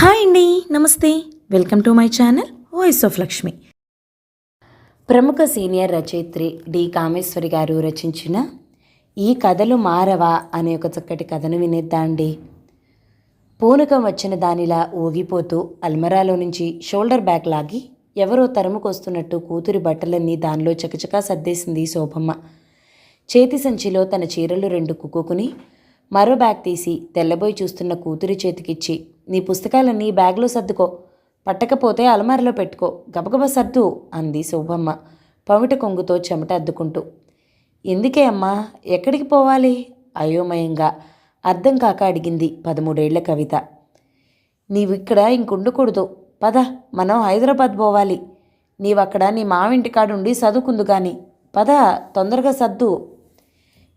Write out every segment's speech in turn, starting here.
Hi అండి నమస్తే. Welcome to my channel voice of Lakshmi. ప్రముఖ సీనియర్ రచయిత్రి డి. కామేశ్వరి గారు రచించిన ఈ కథలు మారవా అనే ఒక చక్కటి కథను వినేద్దాండి పూనకం వచ్చిన దానిలా ఊగిపోతూ అల్మరాలో నుంచి షోల్డర్ బ్యాగ్ లాగి ఎవరో తరుముకొస్తున్నట్టు కూతురి బట్టలన్నీ దానిలో చకచకా సర్దేసింది శోభమ్మ. చేతి సంచిలో తన చీరలు రెండు కుక్కుకుని మరో బ్యాగ్ తీసి తెల్లబోయి చూస్తున్న కూతురి చేతికిచ్చి నీ పుస్తకాలన్నీ బ్యాగ్లో సర్దుకో. పట్టకపోతే అలమారలో పెట్టుకో. గబగబ సర్దు అంది శోభమ్మ పవిట కొంగుతో చెమట అద్దుకుంటూ. ఎందుకే అమ్మా? ఎక్కడికి పోవాలి? అయోమయంగా అర్థం కాక అడిగింది పదమూడేళ్ళ కవిత. నీవిక్కడ ఇక్కడ ఇంకుండకూడదు. పద మనం హైదరాబాద్ పోవాలి. నీవక్కడ నీ మావింటి కాడుండి చదువుకుందు కానీ పద తొందరగా సర్దు.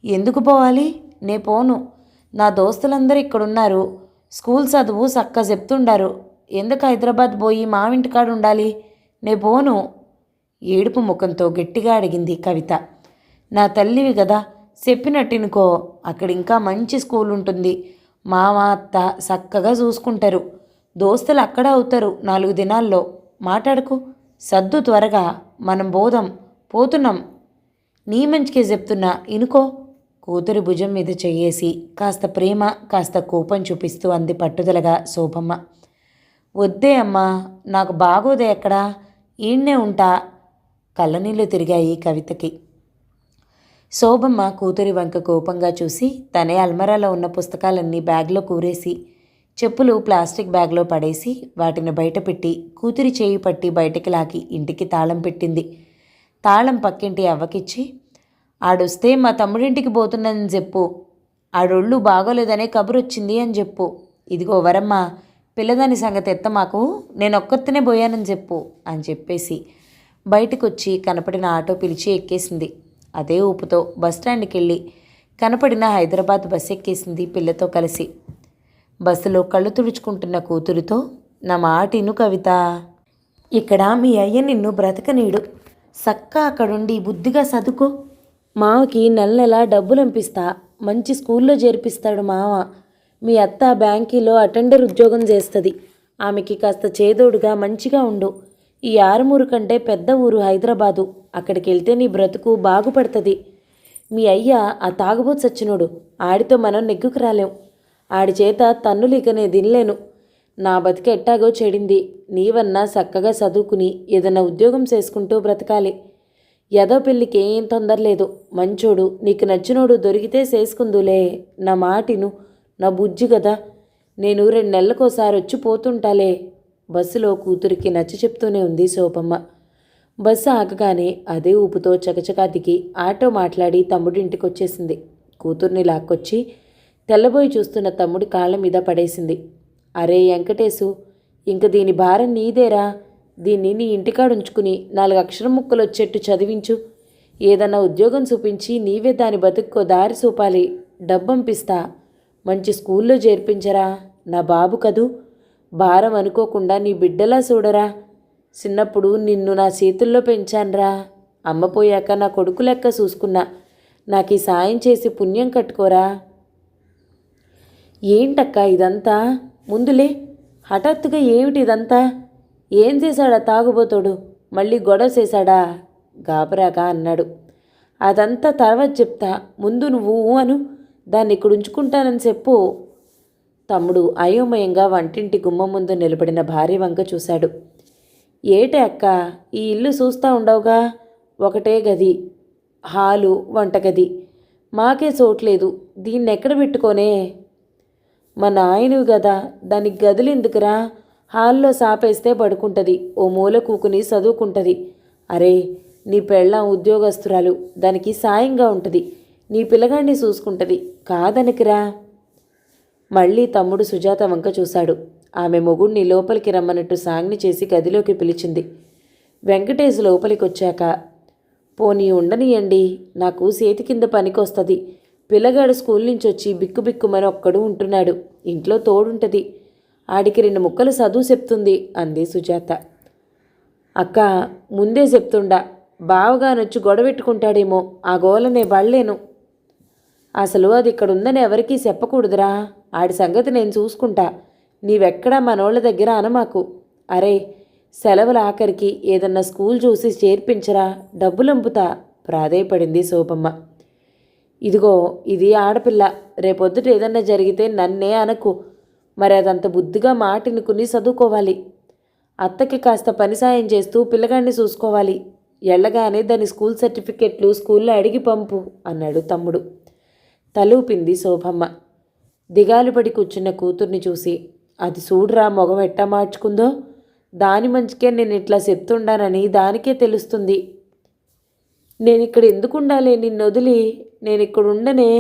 ఎందుకు పోవాలి? నే పోను. నా దోస్తులందరూ ఇక్కడున్నారు. స్కూల్ చదువు చక్క చెప్తుండారు. ఎందుకు హైదరాబాద్ పోయి మా ఇంటికాడ ఉండాలి? నే పోను. ఏడుపు ముఖంతో గట్టిగా అడిగింది కవిత. నా తల్లివి కదా చెప్పినట్టునుకో అక్కడ ఇంకా మంచి స్కూల్ ఉంటుంది. మామ అత్త చక్కగా చూసుకుంటారు. దోస్తులు అక్కడ అవుతారు నాలుగు దినాల్లో. మాట్లాడుకు. సద్దు త్వరగా మనం బోధం పోతున్నాం. నీ మంచికే చెప్తున్నా ఇనుకో. కూతురి భుజం మీద చెయ్యేసి కాస్త ప్రేమ కాస్త కోపం చూపిస్తూ అంది పట్టుదలగా శోభమ్మ. వద్దే అమ్మా నాకు బాగోదే ఎక్కడా? ఈడ్నే ఉంటా. కళ్ళనీళ్ళు తిరిగాయి కవితకి. శోభమ్మ కూతురి వంక కోపంగా చూసి తనే అల్మరాలో ఉన్న పుస్తకాలన్నీ బ్యాగ్లో కూరేసి చెప్పులు ప్లాస్టిక్ బ్యాగ్లో పడేసి వాటిని బయటపెట్టి కూతురి చేయి పట్టి బయటికి లాగి ఇంటికి తాళం పెట్టింది. తాళం పక్కింటి అవ్వకిచ్చి ఆడొస్తే మా తమ్ముడింటికి పోతున్నానని చెప్పు. ఆడొళ్ళు బాగోలేదనే కబురొచ్చింది అని చెప్పు. ఇదిగో వరమ్మ పిల్లదాని సంగతి ఎత్త మాకు నేను ఒక్కరితోనే పోయానని చెప్పు అని చెప్పేసి బయటకొచ్చి కనపడిన ఆటో పిలిచి ఎక్కేసింది. అదే ఊపుతో బస్టాండ్కి వెళ్ళి కనపడిన హైదరాబాద్ బస్ ఎక్కేసింది పిల్లతో కలిసి. బస్సులో కళ్ళు తుడుచుకుంటున్న కూతురితో నా మాటిను కవిత. ఇక్కడ మీ అయ్య నిన్ను బ్రతకనీడు. సక్క అక్కడుండి బుద్ధిగా చదువుకో మావకి నెల నెల డబ్బులు పంపిస్తా మంచి స్కూల్లో చేర్పిస్తాడు మావ మీ అత్త బ్యాంకీలో అటెండర్ ఉద్యోగం చేస్తుంది. ఆమెకి కాస్త చేదోడుగా మంచిగా ఉండు. ఈ ఆరుమూరు కంటే పెద్ద ఊరు హైదరాబాదు. అక్కడికి వెళ్తే నీ బ్రతుకు బాగుపడుతుంది. మీ అయ్య ఆ తాగుబోతు సచ్చినోడు. ఆడితో మనం నెగ్గుకు రాలేం. ఆడి చేత తన్నులికనే దినలేను నా బతికి ఎట్టాగో చెడింది. నీవన్నా చక్కగా చదువుకుని ఏదన్నా ఉద్యోగం చేసుకుంటూ బ్రతకాలి. ఎదో పెళ్ళికి ఏం తొందర లేదు. మంచోడు నీకు నచ్చినోడు దొరికితే చేసుకుందులే. నా మాటిను నా బుజ్జి కదా నేను రెండు నెలలకోసారి వచ్చి పోతుంటాలే. బస్సులో కూతురికి నచ్చ చెప్తూనే ఉంది శోభమ్మ బస్సు ఆగగానే అదే ఊపుతో చకచకా దిగి ఆటో మాట్లాడి తమ్ముడింటికి వచ్చేసింది కూతుర్ని లాక్కొచ్చి తెల్లబోయి చూస్తున్న తమ్ముడి కాళ్ళ మీద పడేసింది. అరే వెంకటేశు ఇంక దీని భారం నీదేరా? దీన్ని నీ ఇంటికాడుంచుకుని నాలుగు అక్షర ముక్కలు వచ్చేట్టు చదివించు. ఏదన్నా ఉద్యోగం చూపించి నీవే దాని బతుక్కో దారి చూపాలి. డబ్బంపిస్తా. మంచి స్కూల్లో చేర్పించరా? నా బాబు కదూ? భారం అనుకోకుండా నీ బిడ్డలా చూడరా? చిన్నప్పుడు నిన్ను నా చేతుల్లో పెంచానురా. అమ్మపోయాక నా కొడుకు లెక్క చూసుకున్నా. నాకు ఈ సాయం చేసి పుణ్యం కట్టుకోరా? ఏంటక్క ఇదంతా? ముందులే. హఠాత్తుగా ఏమిటి ఇదంతా ఏం చేశాడా తాగుబోతాడు? మళ్ళీ గొడవ చేశాడా? గాబరాక అన్నాడు. అదంతా తర్వాత చెప్తా. ముందు నువ్వు అను. దాన్ని ఇక్కడ ఉంచుకుంటానని చెప్పు. తమ్ముడు అయోమయంగా వంటింటి గుమ్మం ముందు నిలబడిన భార్య వంక చూశాడు. ఏటే అక్క ఈ ఇల్లు చూస్తూ ఉండవుగా? ఒకటే గది. హాలు వంటగది. మాకే చోట్లేదు. దీన్ని ఎక్కడ పెట్టుకోనే? మా నాయనవి కదా దానికి గదులు ఎందుకురా హాల్లో సాపేస్తే పడుకుంటుంది ఓ మూల కూకుని చదువుకుంటుంది అరే నీ పెళ్ళం ఉద్యోగస్తురాలు దానికి సాయంగా ఉంటుంది నీ పిల్లగాడిని చూసుకుంటుంది కాదనికిరా. మళ్ళీ తమ్ముడు సుజాత వంక చూశాడు. ఆమె మొగుణ్ణి లోపలికి రమ్మన్నట్టు సాంగ్ని చేసి గదిలోకి పిలిచింది. వెంకటేష్ లోపలికి వచ్చాక పోనీ ఉండనియండి నాకు చేతి కింద పనికొస్తుంది. పిల్లగాడు స్కూల్ నుంచి వచ్చి బిక్కుబిక్కుమని ఒక్కడు ఉంటున్నాడు. ఇంట్లో తోడుంటది. ఆడికి రెండు ముక్కలు చదువు చెప్తుంది అంది సుజాత. అక్క ముందే చెప్తుండా బావగా నొచ్చి గొడవెట్టుకుంటాడేమో ఆ గోలనే పడలేను అసలు అది ఇక్కడ ఉందని ఎవరికీ చెప్పకూడదురా ఆడి సంగతి నేను చూసుకుంటా. నీవెక్కడా మనోళ్ళ దగ్గర అనమాకు అరే సెలవుల ఆఖరికి ఏదన్నా స్కూల్ చూసి చేర్పించరా డబ్బులంపుతా ప్రాధేయపడింది శోభమ్మ. ఇదిగో ఇది ఆడపిల్ల రేపొద్దుట ఏదన్నా జరిగితే నన్నే అనకు. మరి అదంత బుద్ధిగా మాటినుకుని చదువుకోవాలి. అత్తకి కాస్త పని సాయం చేస్తూ పిల్లగాడిని చూసుకోవాలి. ఎళ్ళగానే దాని స్కూల్ సర్టిఫికెట్లు స్కూల్లో అడిగి పంపు అన్నాడు తమ్ముడు. తలూపింది శోభమ్మ. దిగాలుపడి కూర్చున్న కూతుర్ని చూసి అది చూడురా మొగం ఎట్టా మార్చుకుందో? దాని మంచికే నేను ఇట్లా చెప్తుండానని దానికే తెలుస్తుంది. నేను ఇక్కడ ఎందుకు ఉండాలి నిన్ను వదిలి నేను ఇక్కడ ఉండనే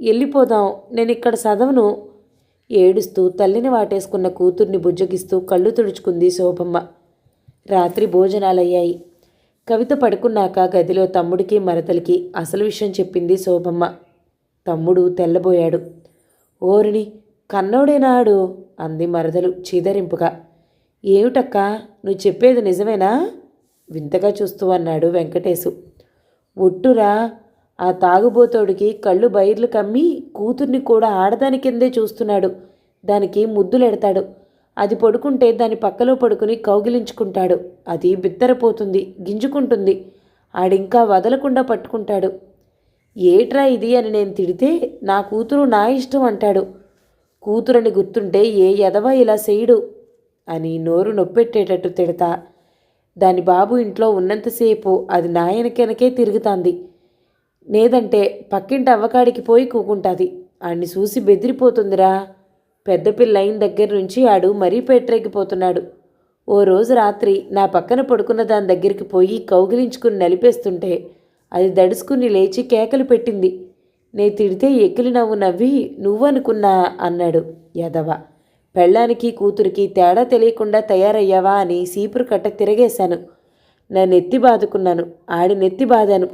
వెళ్ళిపోదాం నేను ఇక్కడ చదవను. ఏడుస్తూ తల్లిని వాటేసుకున్న కూతుర్ని బుజ్జగిస్తూ కళ్ళు తుడుచుకుంది శోభమ్మ. రాత్రి భోజనాలయ్యాయి. కవిత పడుకున్నాక గదిలో తమ్ముడికి మరదలికి అసలు విషయం చెప్పింది శోభమ్మ. తమ్ముడు తెల్లబోయాడు. ఓరిని కన్నోడేనాడు అంది మరదలు చీదరింపుగా. ఏమిటక్కా నువ్వు చెప్పేది నిజమేనా? వింతగా చూస్తూ అన్నాడు వెంకటేశు. ఒట్టురా ఆ తాగుబోతోడికి కళ్ళు బైర్లు కమ్మి కూతుర్ని కూడా ఆడదాని కిందే చూస్తున్నాడు. దానికి ముద్దులెడతాడు. అది పడుకుంటే దాని పక్కలో పడుకుని కౌగిలించుకుంటాడు. అది బిత్తరపోతుంది గింజుకుంటుంది. ఆడింకా వదలకుండా పట్టుకుంటాడు. ఏట్రా ఇది అని నేను తిడితే నా కూతురు నా ఇష్టం అంటాడు. కూతురని గుర్తుంటే ఏ ఎదవ ఇలా చేయడు అని నోరు నొప్పెట్టేటట్టు తిడతా. దాని బాబు ఇంట్లో ఉన్నంతసేపు అది నాయనకెనకే తిరుగుతాంది. లేదంటే పక్కింటి అవ్వకాడికి పోయి కూకుంటాది. ఆడిని చూసి బెదిరిపోతుందిరా. పెద్ద పిల్లయిన దగ్గర నుంచి ఆడు మరీ పెట్టరెక్కిపోతున్నాడు ఓ రోజు రాత్రి నా పక్కన పడుకున్న దాని దగ్గరికి పోయి కౌగిలించుకుని నలిపేస్తుంటే అది దడుచుకుని లేచి కేకలు పెట్టింది. నే తిడితే ఎక్కిలి నవ్వు నవ్వి నువ్వనుకున్నా అన్నాడు యదవ. పెళ్ళానికి కూతురికి తేడా తెలియకుండా తయారయ్యావా అని సీపురు కట్ట తిరగేశాను. నా నెత్తి బాదుకున్నాను. ఆడి నెత్తి బాదాను.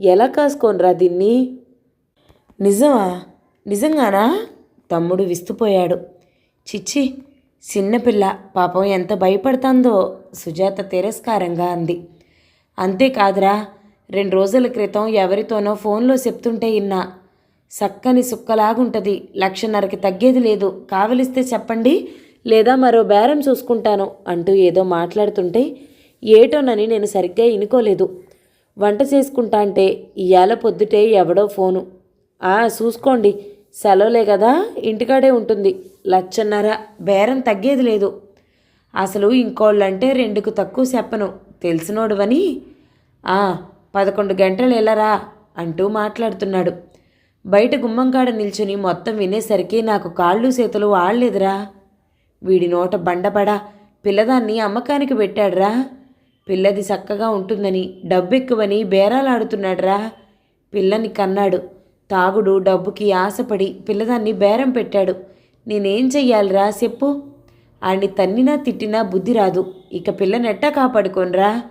ఎలా కాసుకోనరా దీన్ని? నిజమా? నిజంగానా? తమ్ముడు విస్తుపోయాడు. చిచ్చి చిన్నపిల్ల పాపం ఎంత భయపడుతుందో సుజాత తిరస్కారంగా అంది. అంతేకాదురా రెండు రోజుల క్రితం ఎవరితోనో ఫోన్లో చెప్తుంటే ఇన్నా సక్కని సుక్కలాగుంటుంది లక్షన్నరకి తగ్గేది లేదు కావలిస్తే చెప్పండి లేదా మరో బేరం చూసుకుంటాను అంటూ ఏదో మాట్లాడుతుంటే ఏటోనని నేను సరిగ్గా ఇనుకోలేదు. వంట చేసుకుంటా అంటే ఇవాళ పొద్దుటే ఎవడో ఫోను. ఆ చూసుకోండి. సెలవులే కదా ఇంటికాడే ఉంటుంది. లచ్చన్నర బేరం తగ్గేది లేదు. అసలు ఇంకోళ్ళంటే రెండుకు తక్కువ చెప్పను. తెలిసినోడువని ఆ పదకొండు గంటలు వెళ్ళరా అంటూ మాట్లాడుతున్నాడు. బయట గుమ్మంకాడ నిల్చుని మొత్తం వినేసరికి నాకు కాళ్ళు చేతులు ఆడలేదురా వీడి నోట బండబడా పిల్లదాన్ని అమ్మకానికి పెట్టాడురా. పిల్లది చక్కగా ఉంటుందని డబ్బెక్కువని బేరాలాడుతున్నాడురా. పిల్లని కన్నాడు. తాగుడు డబ్బుకి ఆశపడి పిల్లదాన్ని బేరం పెట్టాడు. నేనేం చెయ్యాలిరా చెప్పు. ఆడిని తన్నినా తిట్టినా బుద్ధి రాదు. ఇక పిల్లని ఎట్టా కాపాడుకోనరా?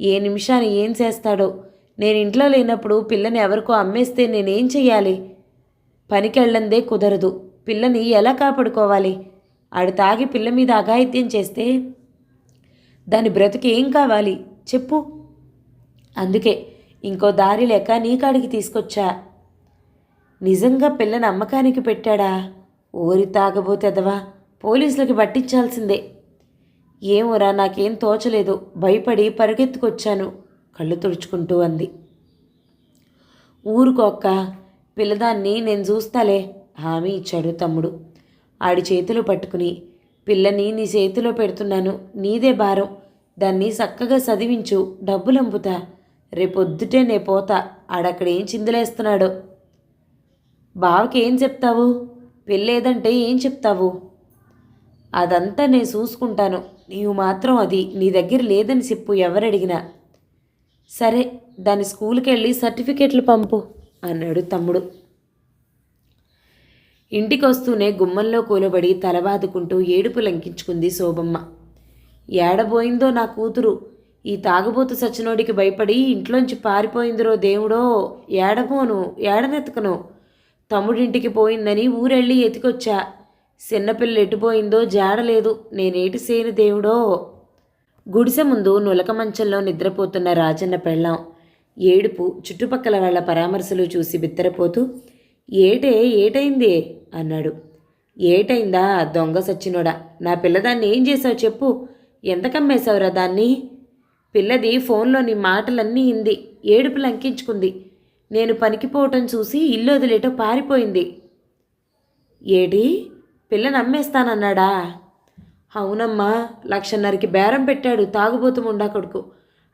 ఏ నిమిషాన్ని ఏం చేస్తాడో? నేను ఇంట్లో లేనప్పుడు పిల్లని ఎవరికో అమ్మేస్తే నేనేం చెయ్యాలి? పనికెళ్ళందే కుదరదు. పిల్లని ఎలా కాపాడుకోవాలి? ఆడు తాగి పిల్ల మీద అఘాయిత్యం చేస్తే దాని బ్రతుకు ఏం కావాలి? చెప్పు. అందుకే ఇంకో దారి లేక నీ కాడికి తీసుకొచ్చా. నిజంగా పిల్ల నమ్మకానికి పెట్టాడా? ఊరి తాగబోతెదవా పోలీసులకి పట్టించాల్సిందే. ఏమోరా నాకేం తోచలేదు. భయపడి పరిగెత్తుకొచ్చాను. కళ్ళు తుడుచుకుంటూ అంది. ఊరుకోక్క పిల్లదాన్ని నేను చూస్తాలే. హామీ ఇచ్చాడు తమ్ముడు. ఆడి చేతులు పట్టుకుని పిల్లని నీ చేతిలో పెడుతున్నాను నీదే భారం. దాన్ని చక్కగా చదివించు డబ్బులు అంపుతా రేపొద్దుటే నే పోతా ఆడక్కడ ఏం చిందులేస్తున్నాడో. బావకి ఏం చెప్తావు? పెళ్ళేదంటే ఏం చెప్తావు? అదంతా నేను చూసుకుంటాను. నీవు మాత్రం అది నీ దగ్గర లేదని చెప్పు ఎవరడిగినా. సరే దాని స్కూల్కి వెళ్ళి సర్టిఫికెట్లు పంపు అన్నాడు తమ్ముడు. ఇంటికి వస్తూనే గుమ్మంలో కూలబడి తలబాదుకుంటూ ఏడుపు లంకించుకుంది శోభమ్మ. ఏడబోయిందో నా కూతురు. ఈ తాగుబోతు సచ్చినోడికి భయపడి ఇంట్లోంచి పారిపోయిందిరో దేవుడో. ఏడబోను ఏడనెతకను. తమ్ముడింటికి పోయిందని ఊరెళ్ళి ఎతికొచ్చా. చిన్నపిల్ల ఎటుపోయిందో జాడలేదు. నేనేటి సేను దేవుడో. గుడిసె ముందు నులక మంచంలో నిద్రపోతున్న రాజన్న పెళ్ళాం. ఏడుపు చుట్టుపక్కల వాళ్ళ పరామర్శలు చూసి బిత్తరపోతూ ఏటే ఏటైంది? అన్నాడు. ఏటైందా? దొంగ సచ్చినోడా నా పిల్లదాన్ని ఏం చేసావు చెప్పు. ఎంతకమ్మేశావురా దాన్ని? పిల్లది ఫోన్లోని మాటలన్నీ ఇంది ఏడుపు లంకించుకుంది నేను పనికిపోవటం చూసి ఇల్లు వదిలేటో పారిపోయింది. ఏడి పిల్ల నమ్మేస్తానన్నాడా? అవునమ్మా లక్షన్నరకి బేరం పెట్టాడు తాగుబోతు ముండా కొడుకు.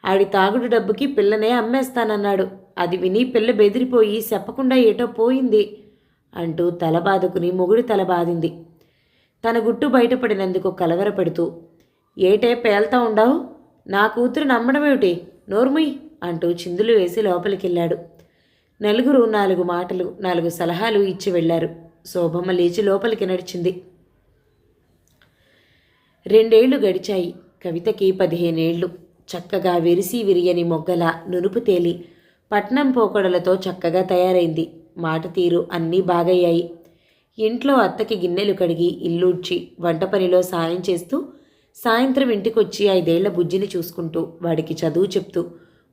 ఆడి తాగుడు డబ్బుకి పిల్లనే అమ్మేస్తానన్నాడు. అది విని పిల్ల బెదిరిపోయి చెప్పకుండా ఏటో పోయింది అంటూ తల బాదుకుని మొగుడు తల బాదింది. తన గుట్టు బయటపడినందుకు కలవరపెడుతూ ఏటే పేల్తా ఉండవు? నా కూతురు నమ్మడమేమిటి నోర్ముయ్ అంటూ చిందులు వేసి లోపలికెళ్ళాడు. నలుగురు నాలుగు మాటలు నాలుగు సలహాలు ఇచ్చి వెళ్ళారు. శోభమ్మ లేచి లోపలికి నడిచింది. రెండేళ్ళు గడిచాయి. కవితకి పదిహేనేళ్ళు. చక్కగా విరిసి విరియని మొగ్గల నునుపు తేలి పట్నం పోకడలతో చక్కగా తయారైంది. మాట తీరు అన్నీ బాగయ్యాయి. ఇంట్లో అత్తకి గిన్నెలు కడిగి ఇల్లూడ్చి వంట పనిలో సాయం చేస్తూ సాయంత్రం ఇంటికొచ్చి ఐదేళ్ళ బుజ్జిని చూసుకుంటూ వాడికి చదువు చెప్తూ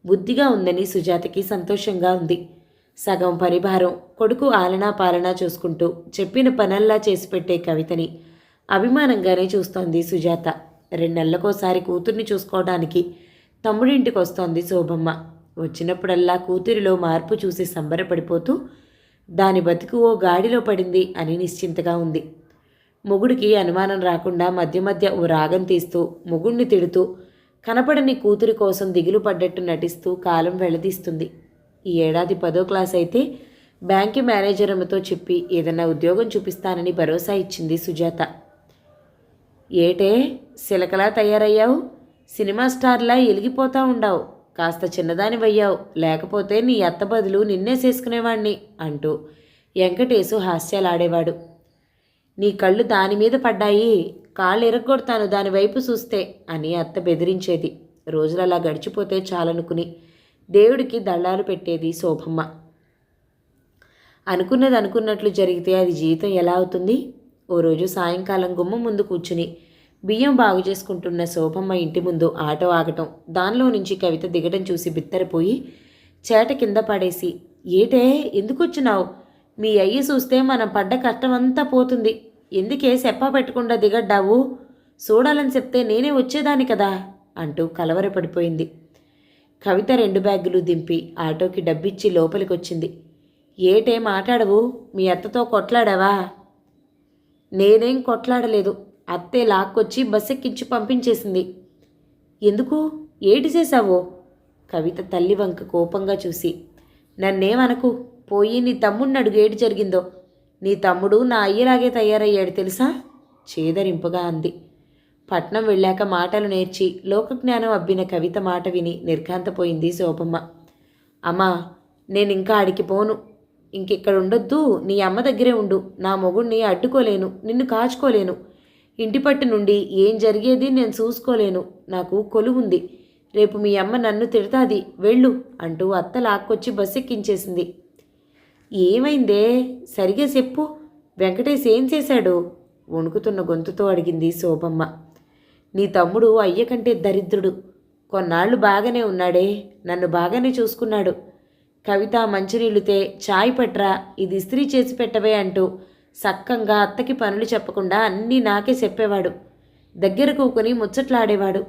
బుద్ధిగా ఉందని సుజాతకి సంతోషంగా ఉంది. సగం పరిభారం కొడుకు ఆలనా పాలనా చూసుకుంటూ చెప్పిన పనల్లా చేసి పెట్టే కవితని అభిమానంగానే చూస్తోంది సుజాత. రెండెళ్ళకోసారి కూతుర్ని చూసుకోవడానికి తమ్ముడింటికి వస్తోంది శోభమ్మ. వచ్చినప్పుడల్లా కూతురిలో మార్పు చూసి సంబరపడిపోతూ దాని బతుకు ఓ గాడిలో పడింది అని నిశ్చింతగా ఉంది. మొగుడికి అనుమానం రాకుండా మధ్య మధ్య ఓ రాగం తీస్తూ మొగుణ్ణి తిడుతూ కనపడని కూతురి కోసం దిగులు పడ్డట్టు నటిస్తూ కాలం వెళ్ళదీస్తుంది ఈ ఏడాది పదో క్లాస్ అయితే బ్యాంకు మేనేజర్ అమ్మతో చెప్పి ఏదన్నా ఉద్యోగం చూపిస్తానని భరోసా ఇచ్చింది సుజాత. ఏటే సిలకలా తయారయ్యావు? సినిమా స్టార్లా ఎలిగిపోతా ఉండావు? కాస్త చిన్నదానివయ్యావు లేకపోతే నీ అత్త బదులు నిన్నే చేసుకునేవాణ్ణి అంటూ వెంకటేశు హాస్యాలాడేవాడు. నీ కళ్ళు దాని మీద పడ్డాయి కాళ్ళు ఎరగొడతాను దానివైపు చూస్తే అని అత్త బెదిరించేది. రోజులు అలా గడిచిపోతే చాలనుకుని దేవుడికి దళ్ళాలు పెట్టేది శోభమ్మ. అనుకున్నది అనుకున్నట్లు జరిగితే అది జీవితం ఎలా అవుతుంది? ఓ రోజు సాయంకాలం గుమ్మ ముందు కూర్చుని బియ్యం బాగు చేసుకుంటున్న శోభమ్మ ఇంటి ముందు ఆటో ఆగటం. దానిలో నుంచి కవిత దిగటం చూసి బిత్తరపోయి చేట కింద పడేసి ఏటే ఎందుకు వచ్చినావు మీ అయ్యి చూస్తే మనం పడ్డ కష్టమంతా పోతుంది. ఎందుకే సెప్పా పెట్టకుండా దిగడ్డావు? చూడాలని చెప్తే నేనే వచ్చేదాన్ని కదా? అంటూ కలవరపడిపోయింది కవిత రెండు బ్యాగులు దింపి ఆటోకి డబ్బిచ్చి లోపలికొచ్చింది. ఏటే మాట్లాడవు. మీ అత్తతో కొట్లాడావా? నేనేం కొట్లాడలేదు. అత్తే లాక్కొచ్చి బస్సెక్కించి పంపించేసింది. ఎందుకు? ఏటి చేశావో? కవిత తల్లి వంక కోపంగా చూసి. నన్నేమనకు? పోయి నీ తమ్ముడిని అడుగు ఏటి జరిగిందో. నీ తమ్ముడు నా అయ్యలాగే తయారయ్యాడు తెలుసా? చేదరింపుగా అంది. పట్నం వెళ్ళాక మాటలు నేర్చి లోకజ్ఞానం అబ్బిన కవిత మాట విని నిర్ఘాంతపోయింది శోభమ్మ. అమ్మా నేను ఇంకా ఆడికి పోను. ఇంకెక్కడ ఉండొద్దు నీ అమ్మ దగ్గరే ఉండు. నా మొగుణ్ణి అడ్డుకోలేను. నిన్ను కాచుకోలేను. ఇంటి పట్టు నుండి ఏం జరిగేది నేను చూసుకోలేను. నాకు కొలువుంది. రేపు మీ అమ్మ నన్ను తిడతాది. వెళ్ళు అంటూ అత్త లాక్కొచ్చి బస్సు ఎక్కించేసింది ఏమైందే? సరిగా చెప్పు. వెంకటేష్ ఏం చేశాడు? వణుకుతున్న గొంతుతో అడిగింది శోభమ్మ. నీ తమ్ముడు అయ్య కంటే దరిద్రుడు. కొన్నాళ్ళు బాగానే ఉన్నాడే. నన్ను బాగానే చూసుకున్నాడు. కవిత మంచినీళ్ళుతే చాయ్ పట్రా. ఇది ఇస్త్రీ చేసి పెట్టవే అంటూ సక్కంగా అత్తకి పనులు చెప్పకుండా అన్నీ నాకే చెప్పేవాడు. దగ్గర కూకొని ముచ్చట్లాడేవాడు.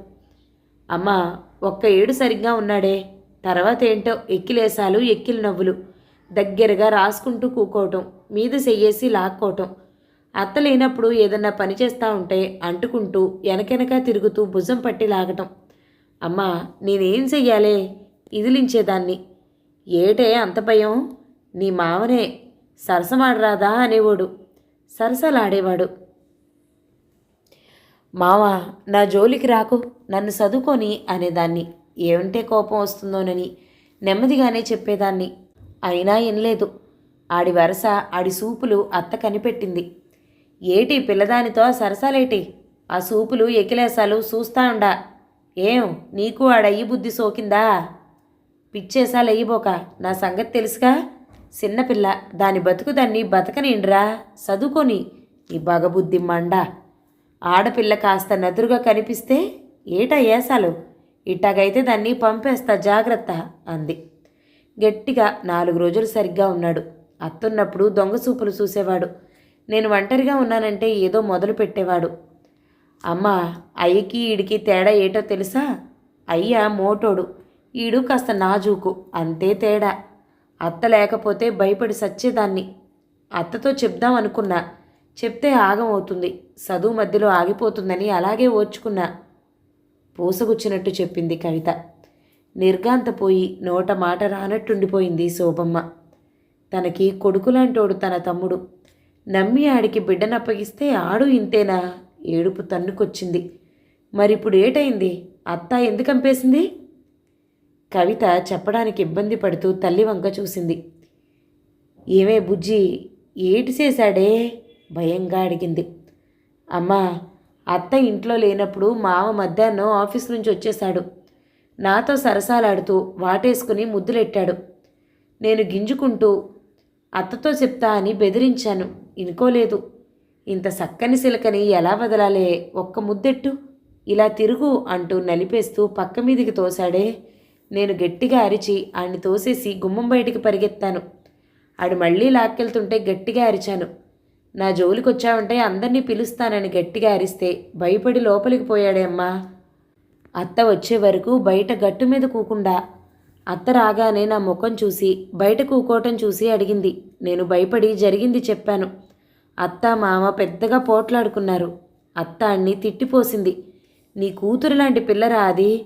అమ్మ ఒక్క ఏడు సరిగ్గా ఉన్నాడే. తర్వాత ఏంటో ఎక్కిలేసాలు ఎక్కిలి నవ్వులు. దగ్గరగా రాసుకుంటూ కూకోవటం మీద చెయ్యేసి లాక్కోవటం. అత్త లేనప్పుడు ఏదన్నా పని చేస్తూ ఉంటే అంటుకుంటూ వెనకెనక తిరుగుతూ భుజం పట్టి లాగటం. అమ్మా నేనేం చెయ్యాలే? ఇదిలించేదాన్ని. ఏటే అంత భయం? నీ మావనే. సరసమాడరాదా అనేవాడు. సరసలాడేవాడు. మావా నా జోలికి రాకు నన్ను చదువుకొని అనేదాన్ని. ఏమంటే కోపం వస్తుందోనని నెమ్మదిగానే చెప్పేదాన్ని. అయినా వినలేదు. ఆడి వరస ఆడి సూపులు అత్త కనిపెట్టింది. ఏటి పిల్లదానితో సరసాలేటి? ఆ సూపులు ఎకిలేసాలు చూస్తా ఉండా. ఏం నీకు ఆడయ్యి బుద్ధి సోకిందా? పిచ్చేసాలు అయ్యిపోక నా సంగతి తెలుసుగా? చిన్నపిల్ల దాని బతుకు దాన్ని బతకనిండ్రా? చదువుకొని ఈ బగబుద్ధి మండ. ఆడపిల్ల కాస్త నదురుగా కనిపిస్తే ఏటా ఏసాలు ఇట్టాగైతే దాన్ని పంపేస్తా జాగ్రత్త అంది. గట్టిగా నాలుగు రోజులు సరిగ్గా ఉన్నాడు. అత్తున్నప్పుడు దొంగ సూపులు చూసేవాడు. నేను ఒంటరిగా ఉన్నానంటే ఏదో మొదలు పెట్టేవాడు. అమ్మ అయ్యకి ఈడికి తేడా ఏటో తెలుసా? అయ్య మోటోడు. ఈడు కాస్త నాజూకు అంతే తేడా. అత్త లేకపోతే భయపడి సచ్చేదాన్ని. అత్తతో చెప్దాం అనుకున్నా. చెప్తే ఆగం అవుతుంది చదువు మధ్యలో ఆగిపోతుందని అలాగే ఓర్చుకున్నా. పూసగుచ్చినట్టు చెప్పింది కవిత. నిర్గాంతపోయి నోట మాట రానట్టుండిపోయింది శోభమ్మ. తనకి కొడుకులాంటోడు తన తమ్ముడు. నమ్మి ఆడికి బిడ్డనప్పగిస్తే ఆడు ఇంతేనా? ఏడుపు తన్నుకొచ్చింది. మరిప్పుడు ఏటైంది అత్త ఎందుకంపేసింది? కవిత చెప్పడానికి ఇబ్బంది పడుతూ తల్లి వంక చూసింది. ఏమే బుజ్జి ఏటి చేశాడే? భయంగా అడిగింది. అమ్మా అత్త ఇంట్లో లేనప్పుడు మామ మధ్యాహ్నం ఆఫీస్ నుంచి వచ్చేశాడు. నాతో సరసాలాడుతూ వాటేసుకుని ముద్దులెట్టాడు. నేను గింజుకుంటూ అత్తతో చెప్తా అని బెదిరించాను. ఇనుకోలేదు ఇంత సక్కని సిలకని ఎలా వదలాలే? ఒక్క ముద్దెట్టు? ఇలా తిరుగు అంటూ నలిపేస్తూ పక్క మీదికి తోశాడే? నేను గట్టిగా అరిచి ఆడిని తోసేసి గుమ్మం బయటికి పరిగెత్తాను. ఆడు మళ్ళీ లాక్కెళ్తుంటే గట్టిగా అరిచాను. నా జోలికొచ్చావంటే అందరినీ పిలుస్తానని గట్టిగా అరిస్తే భయపడి లోపలికి పోయాడేమ్మా అత్త వచ్చే వరకు బయట గట్టు మీద కూకుండా అత్త రాగానే నా ముఖం చూసి బయట కూకోవటం చూసి అడిగింది. నేను భయపడి జరిగింది చెప్పాను. అత్త మామ పెద్దగా పోట్లాడుకున్నారు. అత్త అన్ని తిట్టిపోసింది. నీ కూతురు లాంటి పిల్లరా అది?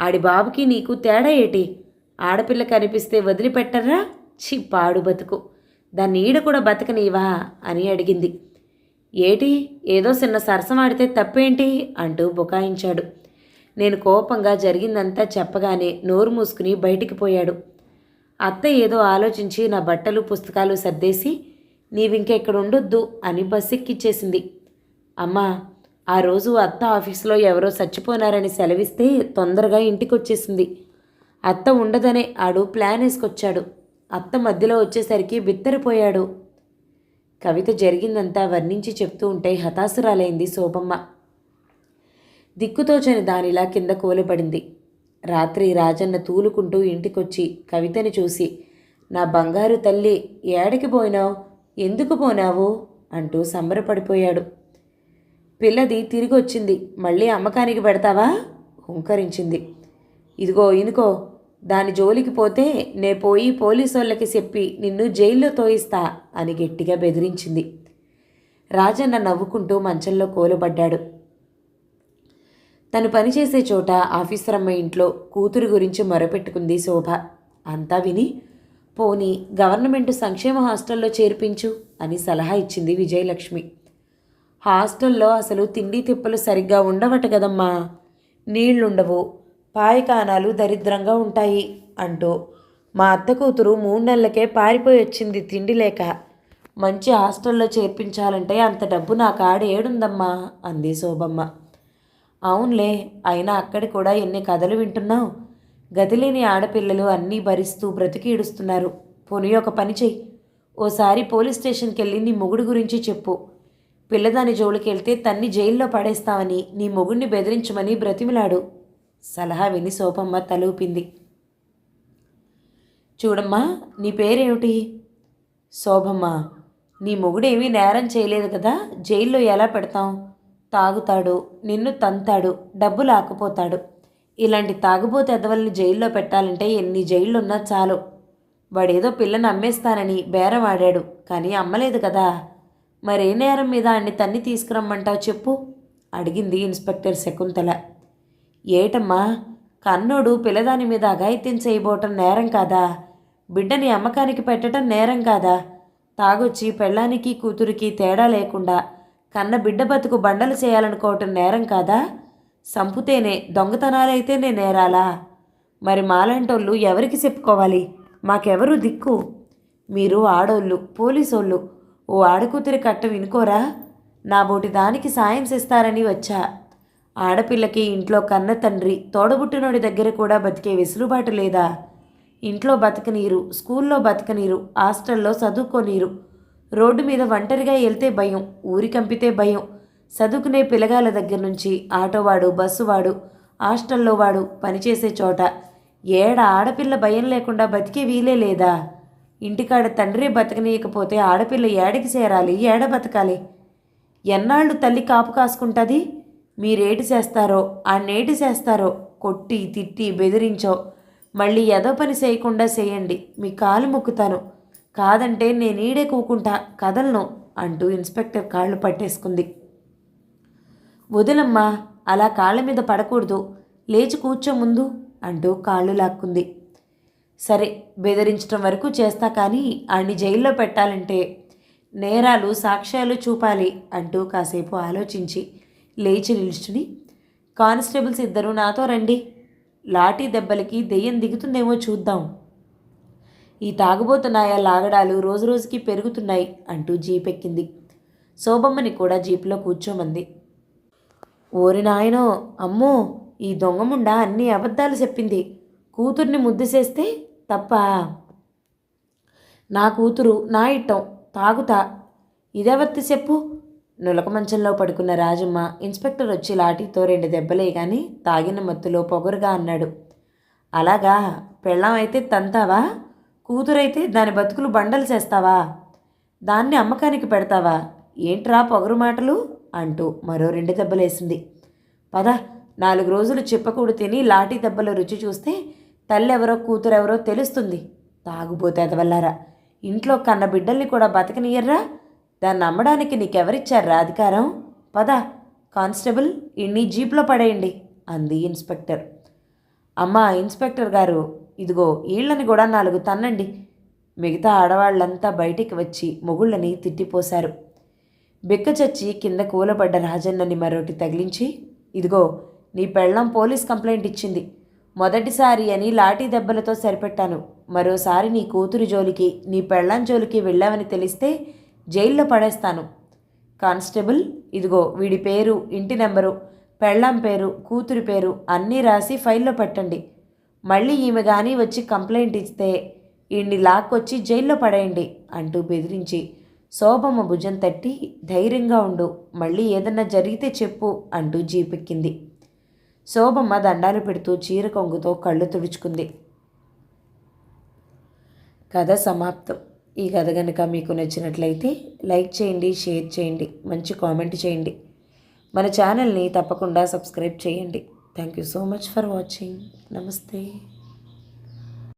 ఆడి బాబుకి నీకు తేడా ఏటి? ఆడపిల్ల కనిపిస్తే వదిలిపెట్టరా చి పాడు బతుకు. దాన్ని ఈడ కూడా బతకనీవా? అని అడిగింది. ఏటి? ఏదో చిన్న సరసమాడితే తప్పేంటి? అంటూ బుకాయించాడు. నేను కోపంగా జరిగిందంతా చెప్పగానే నోరు మూసుకుని బయటికి పోయాడు. అత్త ఏదో ఆలోచించి నా బట్టలు పుస్తకాలు సర్దేసి నీవింకెక్కడ ఉండొద్దు అని బస్సెక్కిచ్చేసింది. అమ్మా ఆ రోజు అత్త ఆఫీసులో ఎవరో చచ్చిపోనారని సెలవిస్తే తొందరగా ఇంటికి వచ్చేసింది అత్త ఉండదనే ఆడు ప్లాన్ వేసుకొచ్చాడు. అత్త మధ్యలో వచ్చేసరికి బిత్తరిపోయాడు. కవిత జరిగిందంతా వర్ణించి చెప్తూ ఉంటే హతాసురాలైంది శోభమ్మ. దిక్కుతోచని దానిలా కింద కూలబడింది. రాత్రి రాజన్న తూలుకుంటూ ఇంటికొచ్చి కవితని చూసి నా బంగారు తల్లి ఏడికి పోయినావు? ఎందుకు పోనావు? అంటూ సంబరపడిపోయాడు. పిల్లది తిరిగి వచ్చింది మళ్ళీ అమ్మకానికి పెడతావా? హుంకరించింది. ఇదిగో ఇనుకో దాని జోలికి పోతే నే పోయి పోలీసోళ్ళకి చెప్పి నిన్ను జైల్లో తోయిస్తా అని గట్టిగా బెదిరించింది. రాజన్న నవ్వుకుంటూ మంచంలో కోలుబడ్డాడు. తను పనిచేసే చోట ఆఫీసర్ అమ్మ ఇంట్లో కూతురు గురించి మొరపెట్టుకుంది శోభ. అంతా విని పోనీ గవర్నమెంట్ సంక్షేమ హాస్టల్లో చేర్పించు అని సలహా ఇచ్చింది విజయలక్ష్మి. హాస్టల్లో అసలు తిండి తిప్పలు సరిగ్గా ఉండవట కదమ్మా. నీళ్ళుండవు. పాయకానాలు దరిద్రంగా ఉంటాయి అంటూ మా అత్త కూతురు మూడు నెలలకే పారిపోయి వచ్చింది తిండి లేక. మంచి హాస్టల్లో చేర్పించాలంటే అంత డబ్బు నా కాడ ఏడుందమ్మా అంది శోభమ్మ. అవునులే అయినా అక్కడ కూడా ఎన్ని కథలు వింటున్నావు? గదిలేని ఆడపిల్లలు అన్నీ భరిస్తూ బ్రతికి ఈడుస్తున్నారు పోనీ ఒక పని చెయ్యి. ఓసారి పోలీస్ స్టేషన్కి వెళ్ళి నీ మొగుడు గురించి చెప్పు. పిల్లదాని జోలికెళ్తే తన్ని జైల్లో పడేస్తామని నీ మొగుణ్ణి బెదిరించమని బ్రతిమిలాడు. సలహా విని సోపమ్మ తలూపింది. చూడమ్మా నీ పేరేమిటి? శోభమ్మ నీ మొగుడేమీ నేరం చేయలేదు కదా జైల్లో ఎలా పెడతాం? తాగుతాడు నిన్ను తంతాడు డబ్బు లాక్కుపోతాడు. ఇలాంటి తాగుబోతే ఎదవల్ని జైల్లో పెట్టాలంటే ఎన్ని జైళ్ళున్నా చాలు. వాడేదో పిల్లని అమ్మేస్తానని బేరం ఆడాడు కానీ అమ్మలేదు కదా. మరే నేరం మీద ఆయన్ని తన్ని తీసుకురమ్మంటావు చెప్పు అడిగింది ఇన్స్పెక్టర్ శకుంతల. ఏటమ్మా కన్నోడు పిల్లదాని మీద అఘాయిత్యం చేయబోవటం నేరం కాదా? బిడ్డని అమ్మకానికి పెట్టడం నేరం కాదా? తాగొచ్చి పెళ్ళానికి కూతురికి తేడా లేకుండా కన్న బిడ్డ బతుకు బండలు చేయాలనుకోవటం నేరం కాదా? సంపుతేనే దొంగతనాలైతేనే నేరాలా? మరి మాలంటోళ్ళు ఎవరికి చెప్పుకోవాలి? మాకెవరు దిక్కు? మీరు ఆడోళ్ళు పోలీసోళ్ళు ఓ ఆడకూతురి కట్ట వినుకోరా? నా బోటి దానికి సాయం చేస్తారని వచ్చా. ఆడపిల్లకి ఇంట్లో కన్న తండ్రి తోడబుట్టినోడి దగ్గర కూడా బతికే వెసులుబాటు లేదా? ఇంట్లో బతకనీరు స్కూల్లో బతకనీరు హాస్టల్లో చదువుకోనీరు. రోడ్డు మీద ఒంటరిగా వెళ్తే భయం ఊరి కంపితే భయం. చదువుకునే పిల్లగాల దగ్గర నుంచి ఆటోవాడు బస్సువాడు హాస్టల్లో వాడు పనిచేసే చోట. ఏడ ఆడపిల్ల భయం లేకుండా బతికే వీలే లేదా? ఇంటికాడ తండ్రి బతకనీయకపోతే ఆడపిల్ల ఏడకి చేరాలి ఏడ బతకాలి? ఎన్నాళ్ళు తల్లి కాపు కాసుకుంటుంది? మీరేటి చేస్తారో ఆ నేటి చేస్తారో కొట్టి తిట్టి బెదిరించో. మళ్ళీ ఎదో పని చేయకుండా చేయండి మీ కాలు మొక్కుతాను. కాదంటే నేను ఈడే కూకుంటా కదలను అంటూ ఇన్స్పెక్టర్ కాళ్ళు పట్టేసుకుంది. వదిలమ్మా అలా కాళ్ళ మీద పడకూడదు లేచి కూర్చో ముందు అంటూ కాళ్ళు లాక్కుంది. సరే బెదిరించడం వరకు చేస్తా కానీ ఆడిని జైల్లో పెట్టాలంటే నేరాలు సాక్ష్యాలు చూపాలి అంటూ కాసేపు ఆలోచించి లేచి నిలుచుని కానిస్టేబుల్స్ ఇద్దరు నాతో రండి. లాఠీ దెబ్బలకి దెయ్యం దిగుతుందేమో చూద్దాం. ఈ తాగుబోతున్నాయా లాగడాలు రోజు రోజుకి పెరుగుతున్నాయి అంటూ జీప్ ఎక్కింది శోభమ్మని కూడా జీప్లో కూర్చోమంది. ఓరి నాయనో అమ్మో ఈ దొంగముండా అన్ని అబద్ధాలు చెప్పింది. కూతుర్ని ముద్దు చేస్తే తప్ప? నా కూతురు నా ఇట్టం తాగుతా. ఇదెవర్తి చెప్పు? నులక మంచంలో పడుకున్న రాజమ్మ ఇన్స్పెక్టర్ వచ్చి లాఠీతో రెండు దెబ్బలే కానీ తాగిన మత్తులో పొగరుగా అన్నాడు. అలాగా? పెళ్ళం అయితే తంతావా? కూతురైతే దాని బతుకులు బండలు చేస్తావా? దాన్ని అమ్మకానికి పెడతావా? ఏంట్రా పొగరు మాటలు? అంటూ మరో రెండు దెబ్బలేసింది. పద నాలుగు రోజులు చెప్పకూడు తిని లాఠీ దెబ్బల రుచి చూస్తే తల్లెవరో కూతురెవరో తెలుస్తుంది. తాగుబోతే అదవల్లారా ఇంట్లో కన్న బిడ్డల్ని కూడా బతకనియర్రా దాన్ని అమ్మడానికి నీకెవరిచ్చారా అధికారం? పద కానిస్టేబుల్ ఇన్ని జీప్లో పడేయండి అంది ఇన్స్పెక్టర్. అమ్మా ఇన్స్పెక్టర్ గారు ఇదిగో ఈళ్ళని కూడా నాలుగు తన్నండి. మిగతా ఆడవాళ్ళంతా బయటికి వచ్చి మొగుళ్ళని తిట్టిపోశారు. బిక్క చచ్చి కింద కూలబడ్డ రాజన్నని మరోటి తగిలించి ఇదిగో నీ పెళ్ళం పోలీస్ కంప్లైంట్ ఇచ్చింది. మొదటిసారి అని లాఠీ దెబ్బలతో సరిపెట్టాను. మరోసారి నీ కూతురి జోలికి నీ పెళ్ళం జోలికి వెళ్ళావని తెలిస్తే జైల్లో పడేస్తాను. కానిస్టేబుల్ ఇదిగో వీడి పేరు ఇంటి నెంబరు పెళ్ళాం పేరు కూతురి పేరు అన్నీ రాసి ఫైల్లో పెట్టండి. మళ్ళీ ఈమె కానీ వచ్చి కంప్లైంట్ ఇస్తే ఈయన్ని లాక్కొచ్చి జైల్లో పడేయండి అంటూ బెదిరించి శోభమ్మ భుజం తట్టి ధైర్యంగా ఉండు మళ్ళీ ఏదన్నా జరిగితే చెప్పు అంటూ జీపెక్కింది. శోభమ్మ దండాలు పెడుతూ చీర కొంగుతో కళ్ళు తుడుచుకుంది. కథ సమాప్తం. ఈ కథ కనుక మీకు నచ్చినట్లయితే లైక్ చేయండి షేర్ చేయండి మంచి కామెంట్ చేయండి. మన ఛానల్ని తప్పకుండా సబ్స్క్రైబ్ చేయండి. Thank you so much for watching. నమస్తే.